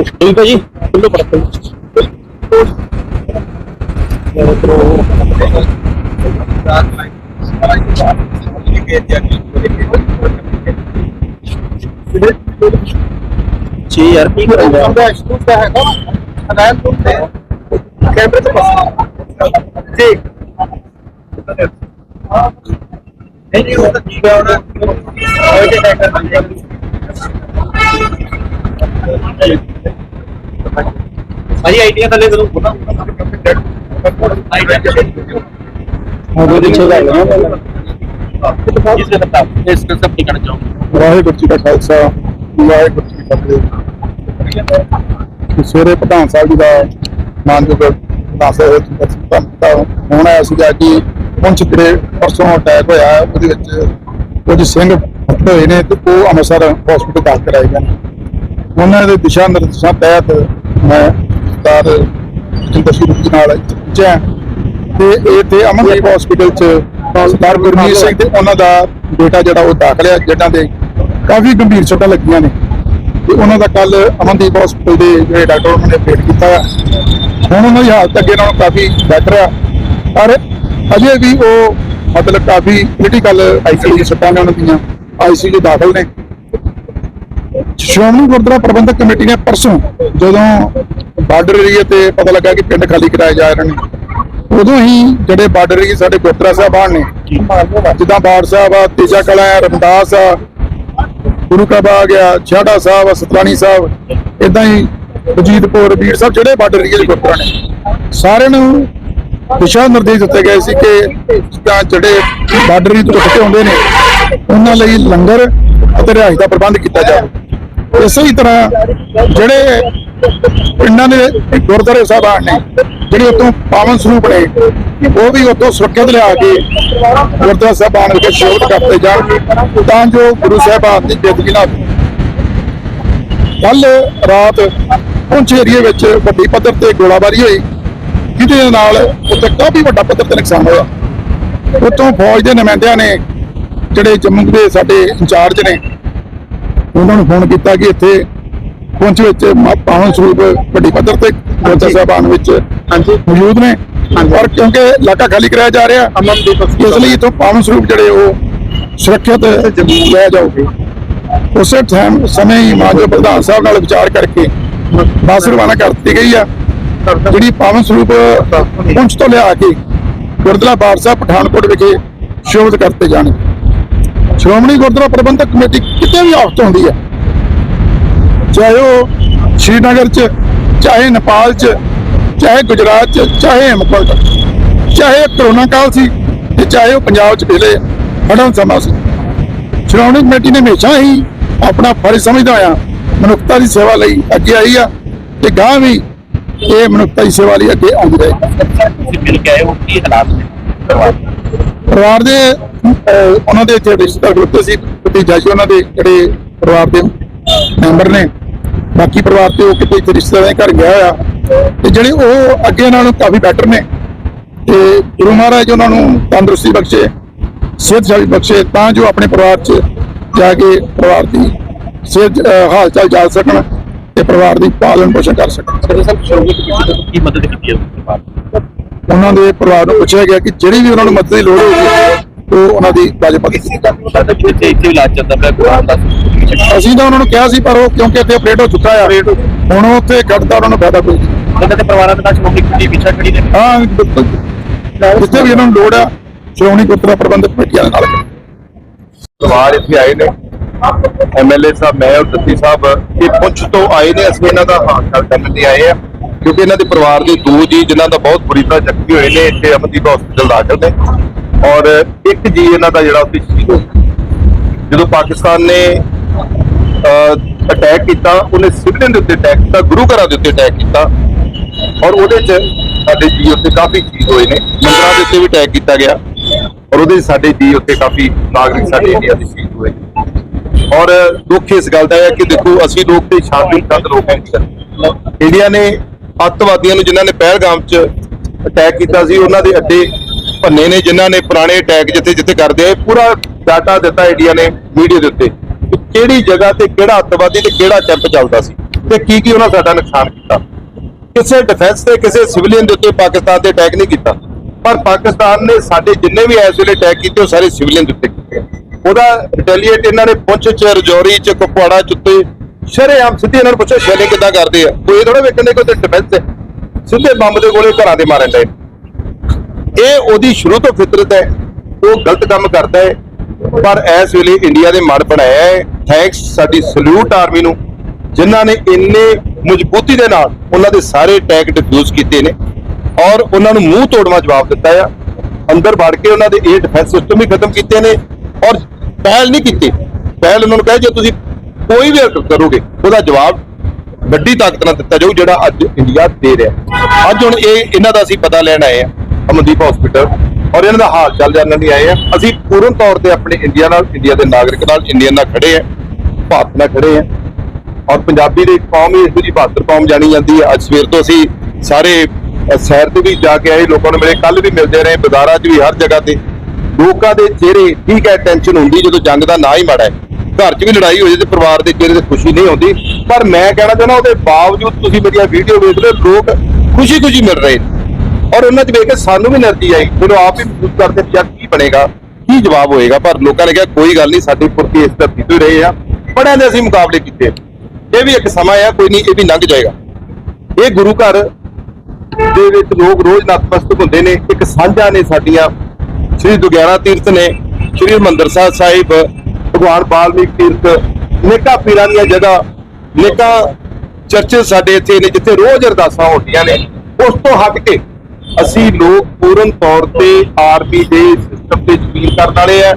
ਠੀਕ ਹੈ ਜੀ। ਖੁੱਲੋ ਪੜੋ ਜੀ ਯਾਰ, ਕੀ ਕਰਨ ਜਾ? ਕੈਮਰੇ ਤੋਂ ਪਾਸ ਠੀਕ ਨਹੀਂ ਨਹੀਂ ਉਹ ਤਾਂ ਠੀਕ ਹੈ ਉਹਨਾਂ ਉਹ ਤੇ ਟੈਕਰ ਬਣ ਗਿਆ ਭਾਜੀ ਆਈਡੀਆ ਥੱਲੇ ਕਰੋ ਉਹ ਪਿੱਛੇ ਦਾ ਜਿਸ ਦਾ ਇਸ ਦਾ ਸਭ ਟਿਕਣ ਚਾਹੂੰ ਵਾਹਿਗੁਰੂ ਜੀ ਕਾ ਖਾਲਸਾ ਵਾਹਿਗੁਰੂ ਜੀ ਕੀ ਫਤਿਹ। ਸਵੇਰੇ ਪ੍ਰਧਾਨ ਸਾਹਿਬ ਜੀ ਦਾ ਮਾਨਯੋਗ ਪ੍ਰਧਾਨ ਸਾਹਿਬ ਦਾ ਹੁਣ ਆਇਆ ਸੀਗਾ ਕਿ ਪੁੰਛ ਜਿਹੜੇ ਪਰਸੋਂ ਅਟੈਕ ਹੋਇਆ ਉਹਦੇ ਵਿੱਚ ਕੁਝ ਸਿੰਘ ਹੋਏ ਨੇ ਤੇ ਉਹ ਅੰਮ੍ਰਿਤਸਰ ਹਸਪੀਟਲ ਦਾਖਲ ਕਰਾਏ ਗਏ ਉਹਨਾਂ ਦੇ ਦਿਸ਼ਾ ਨਿਰਦੇਸ਼ਾਂ ਤਹਿਤ ਮੈਂ ਸਰਦਾਰ ਜਿੰਦਰ ਸਿੰਘ ਜੀ ਨਾਲ ਇੱਥੇ ਪਹੁੰਚਿਆ। ਤੇ ਇਹ ਤੇ ਅਮਨਦੀਪ ਹਸਪੀਟਲ ਚ ਸਰਦਾਰ ਗੁਰਮੀਤ ਸਿੰਘ ਤੇ ਉਹਨਾਂ ਦਾ ਬੇਟਾ ਜਿਹੜਾ ਉਹ ਦਾਖਲ ਹੈ ਜਿਹਨਾਂ ਦੇ। ਕਾਫੀ ਗੰਭੀਰ ਸੱਟਾਂ ਲੱਗੀਆਂ ਨੇ। ਤੇ ਉਹਨਾਂ ਦਾ ਕੱਲ ਅਮਨਦੀਪ ਹਸਪੀਟਲ ਦੇ ਜਿਹੜੇ ਡਾਕਟਰ ਉਹਨਾਂ ਨੇ ਪੇਟ ਕੀਤਾ ਆ। ਹੁਣ ਉਹਨਾਂ ਦੀ ਹਾਲਤ ਅੱਗੇ ਨਾਲੋਂ ਕਾਫੀ ਬੈਟਰ ਆ। ਪਰ ਅਜੇ ਵੀ ਉਹ ਮਤਲਬ ਕਾਫੀ ਕ੍ਰਿਟੀਕਲ ਆਈਸੀਯੂ ਸੱਟਾਂ ਨੇ ਉਹਨਾਂ ਦੀਆਂ ਆਈਸੀਯੂ ਦਾਖਲ ਨੇ। ਸ਼੍ਰੋਮਣੀ ਗੁਰਦੁਆਰਾ ਪ੍ਰਬੰਧਕ ਕਮੇਟੀ ਨੇ ਪਰਸੋਂ ਜਦੋਂ ਬਾਰਡਰ ਏਰੀਆ ਤੇ ਪਤਾ ਲੱਗਾ ਕਿ ਪਿੰਡ ਖਾਲੀ ਕਰਾਏ ਜਾ ਰਹੇ ਨੇ, ਉਦੋਂ ਹੀ ਜਿਹੜੇ ਬਾਰਡਰ ਏਰੀਆ ਸਾਡੇ ਗੁਰਦੁਆਰਾ ਸਾਹਿਬਾਨ ਨੇ, ਜਿੱਦਾਂ ਬਾੜ ਸਾਹਿਬ ਆ, ਤੇਜਾ ਕਲਾ ਹੈ ਰਮਦਾਸ ਆ, ਗੁਰੂ ਕਾ ਬਾਗ ਆ ਛਾੜਾ ਸਾਹਿਬ ਆ ਸਤਰਾਣੀ ਸਾਹਿਬ ਇਦਾਂ ਹੀ ਵਜੀਦਪੁਰ ਵੀਰ ਸਾਹਿਬ ਜਿਹੜੇ ਬਾਰਡਰ ਏਰੀਆ ਦੇ ਗੁਰਦੁਆਰਾ ਨੇ, ਸਾਰਿਆਂ ਨੂੰ ਦਿਸ਼ਾ ਨਿਰਦੇਸ਼ ਦਿੱਤੇ ਗਏ ਸੀ ਕਿ ਜਿੱਦਾਂ ਜਿਹੜੇ ਬਾਰਡਰ ਤੋਂ ਖੱਟੇ ਹੁੰਦੇ ਨੇ, ਉਹਨਾਂ ਲਈ ਲੰਗਰ ਅਤੇ ਰਿਹਾਇਸ਼ ਦਾ ਪ੍ਰਬੰਧ ਕੀਤਾ ਜਾਵੇ। ਇਸੇ ਹੀ ਤਰ੍ਹਾਂ ਜਿਹੜੇ ਪਿੰਡਾਂ ਦੇ ਗੁਰਦੁਆਰੇ ਸਾਹਿਬਾਨ ਨੇ, ਜਿਹੜੇ ਉਤੋਂ ਪਾਵਨ ਸਰੂਪ ਨੇ, ਉਹ ਵੀ ਉਤੋਂ ਸੁਰੱਖਿਅਤ ਲਿਆ ਕੇ ਗੁਰਦੁਆਰਾ ਸਾਹਿਬਾਨ ਵਿਖੇ ਸ਼ੋਭਤ ਕਰਤੇ ਜਾਣ ਤਾਂ ਜੋ ਗੁਰੂ ਸਾਹਿਬਾਨ ਦੀ ਜ਼ਿੰਦਗੀ ਨਾਲ ਕੱਲ ਰਾਤ ਪੁੰਛ ਏਰੀਏ ਵਿੱਚ ਵੱਡੀ ਪੱਧਰ ਤੇ ਗੋਲਾਬਾਰੀ ਹੋਈ। ਜਿਹਦੇ ਨਾਲ ਉੱਥੇ ਕਾਫੀ ਵੱਡਾ ਪੱਧਰ ਤੇ ਨੁਕਸਾਨ ਹੋਇਆ। ਉਤੋਂ ਫੌਜ ਦੇ ਨੁਮਾਇੰਦਿਆਂ ਨੇ, ਜਿਹੜੇ ਜੰਮੂ ਦੇ ਸਾਡੇ ਇੰਚਾਰਜ ਨੇ ਉਹਨਾਂ ਨੂੰ ਫੋਨ ਕੀਤਾ ਕਿ ਇੱਥੇ ਪੁੰਛ ਵਿੱਚ ਪਾਵਨ ਸਰੂਪ ਵੱਡੀ ਪੱਧਰ ਤੇ ਗੁਰਦੁਆਰਾ ਸਾਹਿਬਾਨ ਵਿੱਚ ਮੌਜੂਦ ਨੇ। ਪਰ ਕਿਉਂਕਿ ਇਲਾਕਾ ਖਾਲੀ ਕਰਾਇਆ ਜਾ ਰਿਹਾ ਇਸ ਲਈ ਇਥੋਂ ਪਾਵਨ ਸਰੂਪ ਜਿਹੜੇ ਉਹ ਸੁਰੱਖਿਅਤ ਲੈ ਜਾਓਗੇ। ਉਸੇ ਟਾਈਮ ਸਮੇਂ ਹੀ ਮਾਨਯੋਗ ਪ੍ਰਧਾਨ ਸਾਹਿਬ ਨਾਲ ਵਿਚਾਰ ਕਰਕੇ ਬੱਸ ਰਵਾਨਾ ਕਰ ਦਿੱਤੀ ਗਈ ਆ। ਜਿਹੜੀ ਪਾਵਨ ਸਰੂਪ ਪੁੰਛ ਤੋਂ ਲਿਆ ਕੇ ਗੁਰਦੁਆਰਾ ਬਾੜ ਸਾਹਿਬ ਪਠਾਨਕੋਟ ਵਿਖੇ ਸ਼ੋਭਤ ਕਰਤੇ ਜਾਣ। ਸ਼੍ਰੋਮਣੀ ਗੁਰਦੁਆਰਾ ਪ੍ਰਬੰਧਕ ਕਮੇਟੀ ਕਿਤੇ ਵੀ ਆਫਤ ਹੁੰਦੀ ਹੈ ਚਾਹੇ ਉਹ ਸ਼੍ਰੀਨਗਰ ਚ ਚਾਹੇ ਨੇਪਾਲ ਚ ਚਾਹੇ ਗੁਜਰਾਤ ਚ ਚਾਹੇ ਚ ਚਾਹੇ ਕਰੋਨਾ ਕਾਲ ਸੀ ਤੇ ਚਾਹੇ ਉਹ ਪੰਜਾਬ ਚ ਪਹਿਲੇ ਹੜ੍ਹਾਂ ਦਾ ਸਮਾਂ ਸੀ ਸ਼੍ਰੋਮਣੀ ਕਮੇਟੀ ਨੇ ਹਮੇਸ਼ਾ ਹੀ ਆਪਣਾ ਫਰਜ਼ ਸਮਝਦਾ ਹੋਇਆ ਮਨੁੱਖਤਾ ਦੀ ਸੇਵਾ ਲਈ ਅੱਗੇ ਆਈ ਆ ਤੇ ਗਾਂ ਵੀ ਇਹ ਮਨੁੱਖਤਾ ਦੀ ਸੇਵਾ ਲਈ ਅੱਗੇ ਆਉਂਦੀ ਰਹੇ ਤੁਸੀਂ ਮਿਲ ਕੇ ਆਏ ਹੋ ਕੀ ਹਾਲਾਤ ਨੇ ਪਰਿਵਾਰ ਦੇ? ਉਹਨਾਂ ਦੇ ਇੱਥੇ ਰਿਸ਼ਤੇਦਾਰ ਖਲੋਤੇ ਸੀ ਭਤੀਜਾ ਸੀ ਉਹਨਾਂ ਦੇ ਜਿਹੜੇ ਪਰਿਵਾਰ ਦੇ ਮੈਂਬਰ ਨੇ ਬਾਕੀ ਪਰਿਵਾਰ ਤੇ ਉਹ ਕਿਤੇ ਇੱਥੇ ਰਿਸ਼ਤੇਦਾਰਾਂ ਦੇ ਘਰ ਗਿਆ ਹੋਇਆ ਤੇ ਜਿਹੜੇ ਉਹ ਅੱਗੇ ਨਾਲੋਂ ਕਾਫੀ ਬੈਟਰ ਨੇ ਤੇ ਗੁਰੂ ਮਹਾਰਾਜ ਉਹਨਾਂ ਨੂੰ ਤੰਦਰੁਸਤੀ ਬਖਸ਼ੇ ਸਿਹਤ ਸ਼ਾਲੀ ਬਖਸ਼ੇ ਤਾਂ ਜੋ ਆਪਣੇ ਪਰਿਵਾਰ 'ਚ ਜਾ ਕੇ ਪਰਿਵਾਰ ਦੀ ਸਿਹਤ ਹਾਲ ਚਾਲ ਜਾਣ ਸਕਣ ਤੇ ਪਰਿਵਾਰ ਦੀ ਪਾਲਣ ਪੋਸ਼ਣ ਕਰ ਸਕਣ ਕੀ ਮਦਦ ਕੀਤੀ ਹੈ? ਉਹਨਾਂ ਦੇ ਪਰਿਵਾਰ ਨੂੰ ਪੁੱਛਿਆ ਗਿਆ ਕਿ ਜਿਹੜੀ ਵੀ ਉਹਨਾਂ ਨੂੰ ਮਦਦ ਦੀ ਲੋੜ ਹੋਵੇ ਉਹ ਉਹਨਾਂ ਦੀ ਮਦਦ ਕੀਤੀ ਜਾਵੇ। ਸਾਡਾ ਕਿ ਇੱਥੇ ਇਲਾਜ ਚੱਲਦਾ ਪਿਆ ਗੁਰੂ ਦਾ ਅਸੀਂ ਤਾਂ ਉਹਨਾਂ ਨੂੰ ਕਿਹਾ ਸੀ ਪਰ ਉਹ ਕਿਉਂਕਿ ਇੱਥੇ ਅਪਡੇਟ ਹੋ ਚੁੱਕਾ ਆ ਹੁਣ ਉਹ ਉੱਥੇ ਕੱਢਦਾ ਉਹਨਾਂ ਨੂੰ ਫਾਇਦਾ ਕੋਈ ਨਹੀਂ ਉਹਨਾਂ ਦੇ ਪਰਿਵਾਰਾਂ ਦੇ ਨਾਲ ਸ਼੍ਰੋਮਣੀ ਕਮੇਟੀ ਪਿੱਛਾ ਖੜੀ ਨੇ। ਹਾਂ ਬਿਲਕੁਲ। ਜਿੱਥੇ ਵੀ ਇਹਨਾਂ ਨੂੰ ਲੋੜ ਆ ਸ਼੍ਰੋਮਣੀ ਗੁਰਦੁਆਰਾ ਪ੍ਰਬੰਧਕ ਕਮੇਟੀ ਦੇ ਨਾਲ। ਪਰਿਵਾਰ ਇੱਥੇ ਆਏ ਨੇ। ਐਮਐਲਏ ਸਾਹਿਬ ਮੈਂ ਔਰ ਦੱਤੀ ਸਾਹਿਬ ਇਹ ਪੁੰਛ ਤੋਂ ਆਏ ਨੇ ਅਸੀਂ ਇਹਨਾਂ ਦਾ ਹਾਲ ਚਾਲ ਕਰਨ ਲਈ ਆਏ ਆ। ਕਿਉਂਕਿ ਇਹਨਾਂ ਦੇ ਪਰਿਵਾਰ ਦੇ ਦੋ ਜੀ ਜਿਨ੍ਹਾਂ ਦਾ ਬਹੁਤ ਬੁਰੀ ਤਰ੍ਹਾਂ ਜ਼ਖਮੀ ਹੋਏ ਨੇ ਇੱਥੇ ਅਮਨਦੀਪ ਹਸਪੀਟਲ ਦਾਖਲ ਨੇ। ਔਰ ਇੱਕ ਜੀ ਇਹਨਾਂ ਦਾ ਜਿਹੜਾ ਉੱਥੇ ਸ਼ਹੀਦ ਹੋ ਜਦੋਂ ਪਾਕਿਸਤਾਨ ਨੇ ਅਟੈਕ ਕੀਤਾ, ਉਹਨੇ ਸਿਵਲਿਅਨ ਦੇ ਉੱਤੇ ਅਟੈਕ ਕੀਤਾ, ਗੁਰੂ ਘਰਾਂ ਦੇ ਉੱਤੇ ਅਟੈਕ ਕੀਤਾ ਔਰ ਉਹਦੇ 'ਚ ਸਾਡੇ ਜੀ ਉੱਤੇ ਕਾਫੀ ਸ਼ਹੀਦ ਹੋਏ ਨੇ। ਮੰਦਰਾਂ ਦੇ ਉੱਤੇ ਵੀ ਅਟੈਕ ਕੀਤਾ ਗਿਆ ਔਰ ਉਹਦੇ 'ਚ ਸਾਡੇ ਜੀ ਉੱਤੇ ਕਾਫੀ ਨਾਗਰਿਕ ਸਾਡੇ ਇੰਡੀਆ ਦੇ ਸ਼ਹੀਦ ਹੋਏ। ਔਰ ਦੁੱਖ ਇਸ ਗੱਲ ਦਾ ਹੈ ਕਿ ਦੇਖੋ, ਅਸੀਂ ਲੋਕ ਤੇ ਸ਼ਾਂਤੀ ਪਸੰਦ ਲੋਕ ਹਾਂ ਇੰਡੀਆ ਨੇ ਅੱਤਵਾਦੀਆਂ ਨੂੰ ਜਿਨ੍ਹਾਂ ਨੇ ਪਹਿਲਗਾਮ 'ਚ ਅਟੈਕ ਕੀਤਾ ਸੀ, ਉਹਨਾਂ ਦੇ ਅੱਡੇ ਭੰਨੇ ਨੇ, ਜਿਨ੍ਹਾਂ ਨੇ ਪੁਰਾਣੇ ਅਟੈਕ ਜਿੱਥੇ ਜਿੱਥੇ ਕਰਦੇ ਆ ਪੂਰਾ ਡਾਟਾ ਦਿੱਤਾ ਇੰਡੀਆ ਨੇ ਮੀਡੀਆ ਦੇ ਉੱਤੇ ਕਿ ਕਿਹੜੀ ਜਗ੍ਹਾ ਤੇ ਕਿਹੜਾ ਅੱਤਵਾਦੀ ਤੇ ਕਿਹੜਾ ਕੈਂਪ ਚੱਲਦਾ ਸੀ ਤੇ ਕੀ ਕੀ ਉਹਨਾਂ ਸਾਡਾ ਨੁਕਸਾਨ ਕੀਤਾ। ਕਿਸੇ ਡਿਫੈਂਸ ਤੇ, ਕਿਸੇ ਸਿਵਲੀਅਨ ਦੇ ਉੱਤੇ ਪਾਕਿਸਤਾਨ ਤੇ ਅਟੈਕ ਨਹੀਂ ਕੀਤਾ। ਪਰ ਪਾਕਿਸਤਾਨ ਨੇ ਸਾਡੇ ਜਿੰਨੇ ਵੀ ਇਸ ਵੇਲੇ ਅਟੈਕ ਕੀਤੇ, ਉਹ ਸਾਰੇ ਸਿਵਲੀਅਨ ਦੇ ਉੱਤੇ ਕੀਤੇ ਉਹਦਾ ਰਿਟੈਲੀਏਟ ਇਹਨਾਂ ਨੇ ਪੁੰਛ ਚ, ਰਜੌਰੀ ਚ, ਕੁਪਵਾੜਾ ਚ ਉੱਤੇ ਸ਼ਰੇਆਮ ਸਿੱਧੇ ਇਹਨਾਂ ਨੂੰ ਪੁੱਛੋ ਸ਼ੈਲਿੰਗ ਕਿੱਦਾਂ ਕਰਦੇ ਆ? ਕੋਈ ਥੋੜਾ ਵੇਖਣ ਦੇ, ਕੋਈ ਡਿਫੈਂਸ ਹੈ। ਸਿੱਧੇ ਬੰਬ ਦੇ ਗੋਲੇ ਘਰਾਂ ਦੇ ਮਾਰਨ ਦੇ। ਇਹ ਉਹਦੀ ਸ਼ੁਰੂ ਤੋਂ ਫਿਤਰਤ ਹੈ, ਉਹ ਗਲਤ ਕੰਮ ਕਰਦਾ ਹੈ, ਪਰ ਇਸ ਵੇਲੇ ਇੰਡੀਆ ਦੇ ਮਨ ਬਣਾਇਆ ਹੈ। ਥੈਂਕਸ ਸਾਡੀ ਸਲੂਟ ਆਰਮੀ ਨੂੰ, ਜਿਨ੍ਹਾਂ ਨੇ ਇੰਨੇ ਮਜ਼ਬੂਤੀ ਦੇ ਨਾਲ ਉਹਨਾਂ ਦੇ ਸਾਰੇ ਅਟੈਕ ਡਿਫਿਊਜ਼ ਕੀਤੇ ਨੇ ਔਰ ਉਹਨਾਂ ਨੂੰ ਮੂੰਹ ਤੋੜਵਾ ਜਵਾਬ ਦਿੱਤਾ ਆ। ਅੰਦਰ ਵੜ ਕੇ ਉਹਨਾਂ ਦੇ ਇਹ ਡਿਫੈਂਸ ਸਿਸਟਮ ਵੀ ਖਤਮ ਕੀਤੇ ਨੇ ਔਰ ਪਹਿਲ ਨਹੀਂ ਕੀਤੀ। ਪਹਿਲ ਉਹਨਾਂ ਨੂੰ ਕਹੇ, ਜੇ ਤੁਸੀਂ ਕੋਈ ਵੀ ਹਰਕਤ ਕਰੋਗੇ, ਉਹਦਾ ਜਵਾਬ ਵੱਡੀ ਤਾਕਤ ਨਾਲ ਦਿੱਤਾ ਜਾਊ, ਜਿਹੜਾ ਅੱਜ ਇੰਡੀਆ ਦੇ ਰਿਹਾ। ਅੱਜ ਹੁਣ ਇਹ, ਇਹਨਾਂ ਦਾ ਅਸੀਂ ਪਤਾ ਲੈਣ ਆਏ ਆ। ਅਮਨਦੀਪ ਹਸਪੀਟਲ ਔਰ ਇਹਨਾਂ ਦਾ ਹਾਲ ਚਾਲ ਜਾਣਨ ਲਈ ਆਏ ਆ ਅਸੀਂ ਪੂਰਨ ਤੌਰ ਤੇ ਆਪਣੇ ਇੰਡੀਆ ਨਾਲ ਇੰਡੀਆ ਦੇ ਨਾਗਰਿਕ ਨਾਲ ਇੰਡੀਅਨ ਨਾਲ ਖੜੇ ਆ ਭਾਰਤ ਨਾਲ ਖੜੇ ਆ ਔਰ ਪੰਜਾਬੀ ਦੀ ਕੌਮ ਹੀ ਇਹੋ ਜਿਹੀ ਬਹਾਦਰ ਕੌਮ ਜਾਣੀ ਜਾਂਦੀ ਹੈ। ਅੱਜ ਸਵੇਰ ਤੋਂ ਅਸੀਂ ਸਾਰੇ ਸ਼ਹਿਰ ਤੇ ਵੀ ਜਾ ਕੇ ਆਏ। ਲੋਕਾਂ ਨੂੰ ਮਿਲੇ। ਕੱਲ ਵੀ ਮਿਲਦੇ ਰਹੇ। ਬਾਜ਼ਾਰਾਂ 'ਚ ਵੀ ਹਰ ਜਗ੍ਹਾ ਤੇ। ਲੋਕਾਂ ਦੇ ਚਿਹਰੇ ਠੀਕ ਹੈ ਟੈਨਸ਼ਨ ਹੁੰਦੀ ਜਦੋਂ ਜੰਗ ਦਾ ਨਾਂ ਹੀ ਮਾੜਾ ਹੈ। ਘਰ 'ਚ ਵੀ ਲੜਾਈ ਹੋ ਜਾਏ ਤੇ ਪਰਿਵਾਰ ਦੇ ਚਿਹਰੇ ਤੇ ਖੁਸ਼ੀ ਨਹੀਂ ਆਉਂਦੀ ਪਰ ਮੈਂ ਕਹਿਣਾ ਚਾਹੁੰਦਾ ਉਹਦੇ ਬਾਵਜੂਦ ਤੁਸੀਂ ਮੇਰੀਆਂ ਵੀਡੀਓ ਵੇਖਦੇ ਹੋ, ਲੋਕ ਖੁਸ਼ੀ-ਖੁਸ਼ੀ ਮਿਲ ਰਹੇ ਔਰ ਉਹਨਾਂ 'ਚ ਵੇਖ ਕੇ ਸਾਨੂੰ ਵੀ ਨਰਦੀ ਆਈ ਜਦੋਂ ਆਪ ਹੀ ਮਹਿਸੂਸ ਕਰਦੇ ਕਿ ਕੀ ਬਣੇਗਾ, ਕੀ ਜਵਾਬ ਹੋਏਗਾ, ਪਰ ਲੋਕਾਂ ਨੇ ਕਿਹਾ ਕੋਈ ਗੱਲ ਨਹੀਂ, ਸਾਡੀ ਪੁਰਤੀ ਇਸ ਧਰਤੀ ਤੋਂ ਰਹੇ ਆ। ਬੜਿਆਂ ਦੇ ਅਸੀਂ ਮੁਕਾਬਲੇ ਕੀਤੇ। ਇਹ ਵੀ ਇੱਕ ਸਮਾਂ ਆ, ਕੋਈ ਨਹੀਂ, ਇਹ ਵੀ ਲੰਘ ਜਾਏਗਾ। ਇਹ ਗੁਰੂ ਘਰ ਦੇ ਵਿੱਚ ਲੋਕ ਰੋਜ਼ ਨਤਮਸਤਕ ਹੁੰਦੇ ਨੇ, ਇੱਕ ਸਾਂਝਾ ਨੇ ਸਾਡੀਆਂ। ਸ੍ਰੀ ਦੁਗਿਆਰਾ ਤੀਰਥ ਨੇ, ਸ੍ਰੀ ਹਰਮੰਦਰ ਸਾਹਿਬ ਸਾਹਿਬ, ਭਗਵਾਨ ਬਾਲਮੀਕ ਤੀਰਥ, ਨੇਕਾ ਪੀਰਾਂ ਦੀਆਂ ਜਗ੍ਹਾ, ਨੇਕਾ ਚਰਚ ਸਾਡੇ ਇੱਥੇ ਨੇ, ਜਿੱਥੇ ਰੋਜ਼ ਅਰਦਾਸਾਂ ਹੁੰਦੀਆਂ ਨੇ। ਉਸ ਤੋਂ ਹਟ ਕੇ ਅਸੀਂ ਲੋਕ ਪੂਰਨ ਤੌਰ ਤੇ ਆਰਬੀ ਦੇ ਸਿਸਟਮ ਤੇ ਯਕੀਨ ਕਰਨ ਵਾਲੇ ਆ।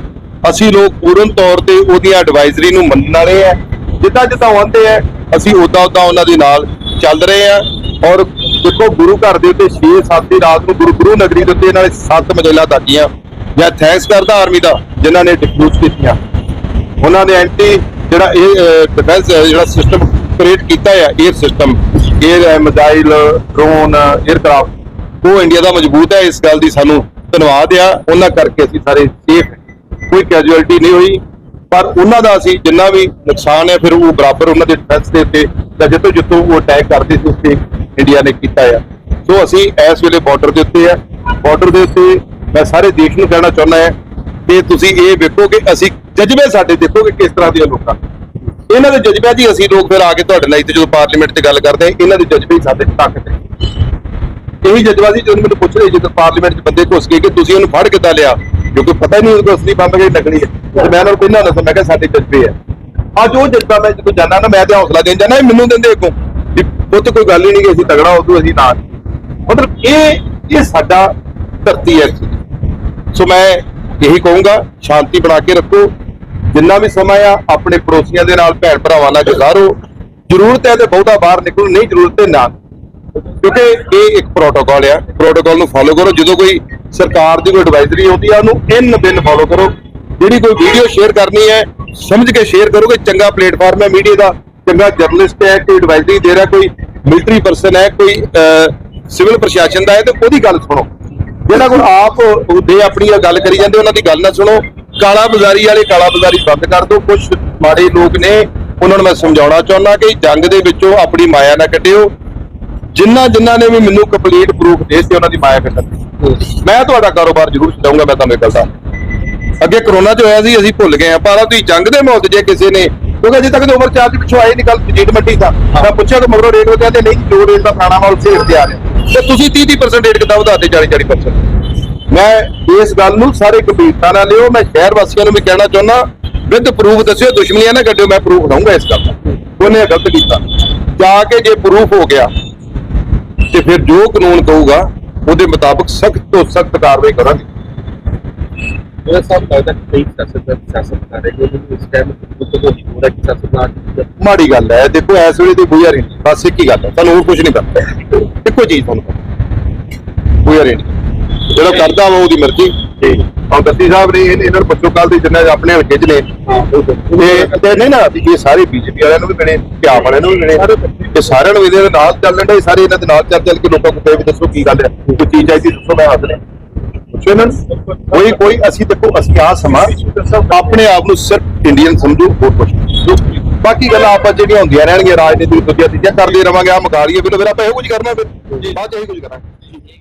ਅਸੀਂ ਲੋਕ ਪੂਰਨ ਤੌਰ ਤੇ ਉਹਦੀ ਐਡਵਾਈਜ਼ਰੀ ਨੂੰ ਮੰਨਣ ਵਾਲੇ ਆ। ਜਿੱਦਾਂ ਜਿੱਦਾਂ ਆਉਂਦੇ ਆ, ਅਸੀਂ ਉਦਾਂ ਉਦਾਂ ਉਹਨਾਂ ਦੇ ਨਾਲ ਚੱਲ ਰਹੇ ਆ। ਔਰ ਦੇਖੋ, ਗੁਰੂ ਘਰ ਦੇ ਉੱਤੇ 6-7 ਦੀ ਰਾਤ ਨੂੰ ਗੁਰੂ ਗੁਰੂ ਨਗਰੀ ਦੇ ਉੱਤੇ ਇਹਨਾਂ ਨੇ 7 ਮਜਲਾ ਦਾਗੀਆਂ। ਜਾਂ ਥੈਂਕਸ ਕਰਦਾ ਆਰਮੀ ਦਾ, ਜਿਨ੍ਹਾਂ ਨੇ ਡਿਫਿਊਜ਼ ਕੀਤੀਆਂ। ਉਹਨਾਂ ਨੇ ਐਂਟੀ ਜਿਹੜਾ ਇਹ ਡਿਫੈਂਸ ਜਿਹੜਾ ਸਿਸਟਮ ਕ੍ਰੀਏਟ ਕੀਤਾ ਹੈ air system air missile drone aircraft ਉਹ ਇੰਡੀਆ ਦਾ ਮਜ਼ਬੂਤ ਹੈ, ਇਸ ਗੱਲ ਦੀ ਸਾਨੂੰ ਧੰਨਵਾਦ ਆ। ਉਹਨਾਂ ਕਰਕੇ ਅਸੀਂ ਸਾਰੇ ਸੇਫ ਕੋਈ ਕੈਜੂਅਲਟੀ ਨਹੀਂ ਹੋਈ, ਪਰ ਉਹਨਾਂ ਦਾ ਅਸੀਂ ਜਿੰਨਾ ਵੀ ਨੁਕਸਾਨ ਹੈ, ਫਿਰ ਉਹ ਬਰਾਬਰ ਉਹਨਾਂ ਦੇ ਡਿਫੈਂਸ ਦੇ ਉੱਤੇ ਜਾਂ ਜਿੱਥੋਂ ਜਿੱਥੋਂ ਉਹ ਅਟੈਕ ਕਰਦੇ ਸੀ, ਉਸ ਤੇ ਇੰਡੀਆ ਨੇ ਕੀਤਾ ਆ। ਸੋ ਅਸੀਂ ਇਸ ਵੇਲੇ ਬਾਰਡਰ ਦੇ ਉੱਤੇ ਆ। ਬਾਰਡਰ ਦੇ ਉੱਤੇ ਮੈਂ ਸਾਰੇ ਦੇਸ਼ ਨੂੰ ਕਹਿਣਾ ਚਾਹੁੰਦਾ ਹਾਂ ਕਿ ਤੁਸੀਂ ਇਹ ਵੇਖੋ ਕਿ ਅਸੀਂ ਜਜ਼ਬੇ ਸਾਡੇ ਦੇਖੋ ਕਿ ਕਿਸ ਤਰ੍ਹਾਂ ਦੇ ਲੋਕਾਂ। ਇਹਨਾਂ ਦੇ ਜਜ਼ਬਿਆਂ ਦੀ ਅਸੀਂ ਲੋਕ ਫਿਰ ਆ ਕੇ ਤੁਹਾਡੇ ਨਾਲ ਇੱਥੇ ਜਦੋਂ ਪਾਰਲੀਮੈਂਟ 'ਚ ਗੱਲ ਕਰਦੇ ਹਾਂ ਇਹਨਾਂ ਦੇ ਜਜ਼ਬੇ ਹੀ ਸਾਡੇ 'ਚ ਤਾਕਤ ਹੈ। ਇਹੀ ਜਜ਼ਬਾ ਸੀ ਜਦੋਂ ਮੈਨੂੰ ਪੁੱਛ ਰਹੇ ਜਦੋਂ ਪਾਰਲੀਮੈਂਟ 'ਚ ਬੰਦੇ ਘੁਸ ਗਏ ਕਿ ਤੁਸੀਂ ਉਹਨੂੰ ਫੜ ਕਿੱਦਾਂ ਲਿਆ, ਕਿਉਂਕਿ ਪਤਾ ਹੀ ਨਹੀਂ ਉਹਨੂੰ ਅਸਲੀ ਬੰਬ ਕਿਹੜੀ ਨਕਲੀ ਹੈ। ਤੇ ਮੈਂ ਉਹਨਾਂ ਨੂੰ ਕਹਿੰਦਾ ਹੁੰਦਾ ਸੀ ਮੈਂ ਕਿਹਾ ਸਾਡੇ ਜਜ਼ਬੇ ਆ। ਅੱਜ ਉਹ ਜਜ਼ਬਾ ਮੈਂ ਜਦੋਂ ਜਾਂਦਾ ਨਾ, ਮੈਂ ਤੇ ਹੌਸਲਾ ਦੇਣ ਜਾਂਦਾ, ਇਹ ਮੈਨੂੰ ਦਿੰਦੇ ਅੱਗੋਂ ਵੀ ਪੁੱਤ ਕੋਈ ਗੱਲ ਹੀ ਨਹੀਂ ਕਿ ਅਸੀਂ ਤਗੜਾ ਉਦੋਂ ਅਸੀਂ ਨਾਲ। ਮਤਲਬ ਇਹ ਇਹ ਸਾਡਾ ਧਰਤੀ ਹੈ ਸੋ ਮੈਂ ਇਹੀ ਕਹੂੰਗਾ, ਸ਼ਾਂਤੀ ਬਣਾ ਕੇ ਰੱਖੋ। ਜਿੰਨਾ ਵੀ ਸਮਾਂ ਆ, ਆਪਣੇ ਪੜੋਸੀਆਂ ਦੇ ਨਾਲ, ਭੈਣ ਭਰਾਵਾਂ ਨਾਲ ਗੁਜ਼ਾਰੋ। ਜ਼ਰੂਰਤ ਹੈ ਤੇ ਬਹੁਤਾ ਬਾਹਰ ਨਿਕਲੋ ਨਹੀਂ ਜ਼ਰੂਰਤ ਤੇ ਨਾ। ਕਿਉਂਕਿ ਇਹ ਇੱਕ ਪ੍ਰੋਟੋਕਾਲ ਆ। ਪ੍ਰੋਟੋਕਾਲ ਨੂੰ ਫਾਲੋ ਕਰੋ। ਜਦੋਂ ਕੋਈ ਸਰਕਾਰ ਦੀ ਕੋਈ ਐਡਵਾਈਜ਼ਰੀ ਆਉਂਦੀ ਆ, ਉਹਨੂੰ ਇਨ ਬਿਨ ਫਾਲੋ ਕਰੋ। ਜਿਹੜੀ ਕੋਈ ਵੀਡੀਓ ਸ਼ੇਅਰ ਕਰਨੀ ਹੈ, ਸਮਝ ਕੇ ਸ਼ੇਅਰ ਕਰੋ ਕਿ ਚੰਗਾ ਪਲੇਟਫਾਰਮ ਹੈ ਮੀਡੀਆ ਦਾ। ਚੰਗਾ ਜਰਨਲਿਸਟ ਹੈ, ਕੋਈ ਐਡਵਾਈਜ਼ਰੀ ਦੇ ਰਿਹਾ, ਕੋਈ ਮਿਲਟਰੀ ਪਰਸਨ ਹੈ, ਕੋਈ ਸਿਵਲ ਪ੍ਰਸ਼ਾਸਨ ਦਾ ਹੈ, ਤੇ ਉਹਦੀ ਗੱਲ ਸੁਣੋ। ਜਿਹੜਾ ਕੋਲ ਆਪ ਉਹ ਦੇ ਆਪਣੀ ਗੱਲ ਕਰੀ ਜਾਂਦੇ, ਉਹਨਾਂ ਦੀ ਗੱਲ ਨਾ ਸੁਣੋ। ਕਾਲਾ ਬਾਜ਼ਾਰੀ ਵਾਲੇ ਕਾਲਾ ਬਾਜ਼ਾਰੀ ਬੰਦ ਕਰ ਦਿਓ। ਕੁਝ ਮਾੜੇ ਲੋਕ ਨੇ, ਉਹਨਾਂ ਨੂੰ ਮੈਂ ਸਮਝਾਉਣਾ ਚਾਹੁੰਦਾ ਕਿ ਜੰਗ ਦੇ ਵਿੱਚੋਂ ਆਪਣੀ ਮਾਇਆ ਨਾ ਕੱਢਿਓ। ਜਿਨ੍ਹਾਂ ਜਿਨ੍ਹਾਂ ਨੇ ਵੀ ਮੈਨੂੰ ਕੰਪਲੀਟ ਪ੍ਰੂਫ ਦੇ ਸੀ ਉਹਨਾਂ ਦੀ ਮਾਇਆ ਕੱਢਣ ਮੈਂ ਤੁਹਾਡਾ ਕਾਰੋਬਾਰ ਜ਼ਰੂਰ ਛਡਾਊਂਗਾ ਮੈਂ ਤੁਹਾਨੂੰ ਇਹ ਗੱਲ ਦੱਸ ਅੱਗੇ ਕਰੋਨਾ ਚ ਹੋਇਆ ਸੀ ਅਸੀਂ ਭੁੱਲ ਗਏ ਆ ਪਰ ਤੁਸੀਂ ਜੰਗ ਦੇ ਮੌਤ ਜੇ ਕਿਸੇ ਨੇ ਕਿਉਂਕਿ ਅਜੇ ਤੱਕ ਤਾਂ ਓਵਰ ਚਾਰਜ ਪਿੱਛੋਂ ਆਏ ਨਹੀਂ ਕੱਲ ਜੀਟ ਮੰਡੀ ਦਾ ਮੈਂ ਪੁੱਛਿਆ ਕਿ ਮਗਰੋਂ ਰੇਟ ਵਧਿਆ ਤੇ ਨਹੀਂ ਜੋ ਰੇਟ ਦਾ ਪੁਰਾਣਾ ਮਾਲ ਸੇਲ ਤੇ ਆ ਰਿਹਾ। ਤੇ ਤੁਸੀਂ 30 30% ਰੇਟ ਕਿੱਦਾਂ ਵਧਾਤੇ 40 40% ਮੈਂ ਇਸ ਗੱਲ ਨੂੰ ਸਾਰੇ ਗੰਭੀਰਤਾ ਨਾਲ ਲਿਓ ਮੈਂ ਸ਼ਹਿਰ ਵਾਸੀਆਂ ਨੂੰ ਵੀ ਕਹਿਣਾ ਚਾਹੁੰਦਾ ਵਿਦ ਪ੍ਰੂਫ ਦੱਸਿਓ ਦੁਸ਼ਮਣੀਆਂ ਨਾ ਕੱਢਿਓ ਮੈਂ ਪ੍ਰੂਫ ਦਊਂਗਾ ਇਸ ਗੱਲ ਦਾ। ਉਹਨੇ ਗਲਤ ਕੀਤਾ। ਜਾ ਕੇ ਜੇ ਪ੍ਰੂਫ ਹੋ ਗਿਆ ਤੇ ਫਿਰ ਜੋ ਕਾਨੂੰਨ ਕਹੂਗਾ ਉਹਦੇ ਮੁਤਾਬਕ ਸਖਤ ਤੋਂ ਸਖਤ ਕਾਰਵਾਈ ਕਰਾਂਗੇ। ਮਾੜੀ ਗੱਲ ਹੈ ਦੇਖੋ ਇਸ ਵੇਲੇ ਤੇ ਬੁਝਾ ਰਹੀ ਬਸ ਇੱਕ ਗੱਲ ਹੈ ਤੁਹਾਨੂੰ ਹੋਰ ਕੁਝ ਨਹੀਂ ਕਰਦਾ ਇੱਕੋ ਚੀਜ਼ ਤੁਹਾਨੂੰ ਬੁਝਾ ਰਹੀ ਜਿਹੜਾ ਕਰਦਾ ਵਾ ਉਹਦੀ ਮਰਜ਼ੀ। ਤੇ ਔਰ ਦੱਸੀ ਸਾਹਿਬ ਨੇ ਇਹਨਾਂ ਨੂੰ ਬੱਚੋ ਕੱਲ ਦੇ ਜਿੰਨਾ ਆਪਣੇ ਹਲਕੇ ਚ ਨੇ। ਤੇ ਨਹੀਂ ਨਾ ਇਹ ਸਾਰੇ ਬੀਜੇਪੀ ਵਾਲਿਆਂ ਨੂੰ ਵੀ ਮਿਲੇ ਪਿਆ ਵਾਲਿਆਂ ਨੂੰ ਵੀ ਮਿਲੇ। ਤੇ ਸਾਰਿਆਂ ਨੂੰ ਇਹਦੇ ਨਾਲ ਚੱਲਣ ਦੇ ਸਾਰੇ ਇਹਨਾਂ ਦੇ ਨਾਲ ਚੱਲ ਚੱਲ ਕੇ ਲੋਕਾਂ ਨੂੰ ਵੀ ਦੱਸੋ ਕੀ ਗੱਲ ਹੈ, ਕੋਈ ਚੀਜ਼ ਚਾਹੀਦੀ ਦੱਸੋ ਮੈਂ ਹੱਥ ਨੇ। ਪੁੱਛੋ ਕੋਈ ਕੋਈ, ਅਸੀਂ ਦੇਖੋ, ਅਸੀਂ ਆ ਸਮਾਂ ਆਪਣੇ ਆਪ ਨੂੰ ਸਿਰਫ ਇੰਡੀਅਨ ਸਮਝੋ, ਹੋਰ ਕੁਝ ਬਾਕੀ ਗੱਲਾਂ ਆਪਾਂ ਜਿਹੜੀਆਂ ਹੁੰਦੀਆਂ ਰਹਿਣਗੀਆਂ ਰਾਜਨੀਤਿਕ ਦੂਜੀਆਂ ਕਰ ਲਈ ਰਵਾਂਗੇ ਆ ਮਕਾ ਲਈਏ, ਫਿਰ ਫਿਰ ਆਪਾਂ ਇਹੋ ਕੁਝ ਕਰਨਾ ਫਿਰ। ਬਾਅਦ ਚ ਇਹੀ ਕੁਝ ਕਰਾਂਗੇ।